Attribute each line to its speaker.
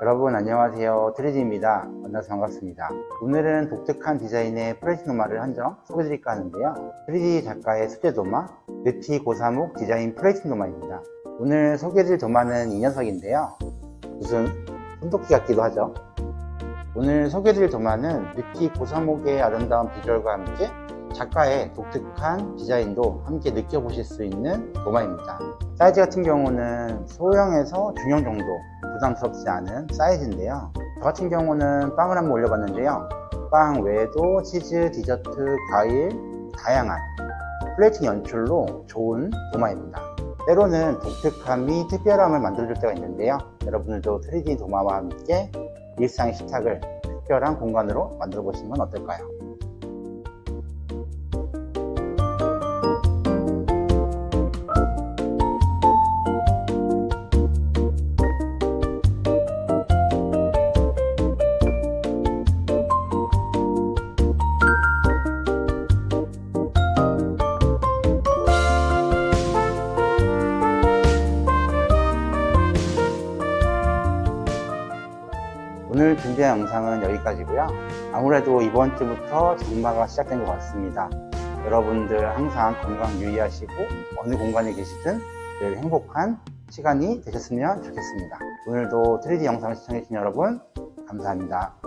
Speaker 1: 여러분 안녕하세요. 트리디입니다. 만나서 반갑습니다. 오늘은 독특한 디자인의 프레시 도마를 한 점 소개드릴까 하는데요. 트리디 작가의 수제 도마 느티 고사목 디자인 프레시 도마입니다. 오늘 소개드릴 도마는 이 녀석인데요. 무슨 손도끼 같기도 하죠. 오늘 소개드릴 도마는 느티 고사목의 아름다운 비주얼과 함께 작가의 독특한 디자인도 함께 느껴보실 수 있는 도마입니다 사이즈 같은 경우는 소형에서 중형 정도 부담스럽지 않은 사이즈인데요. 저 같은 경우는 빵을 한번 올려봤는데요. 빵 외에도 치즈, 디저트, 과일, 다양한 플레이팅 연출로 좋은 도마입니다. 때로는 독특함이 특별함을 만들어줄 때가 있는데요. 여러분들도 3D 도마와 함께 일상의 식탁을 특별한 공간으로 만들어 보시면 어떨까요? 오늘 준비한 영상은 여기까지고요. 아무래도 이번 주부터 장마가 시작된 것 같습니다. 여러분들 항상 건강 유의하시고 어느 공간에 계시든 늘 행복한 시간이 되셨으면 좋겠습니다. 오늘도 3D 영상 시청해주신 여러분 감사합니다.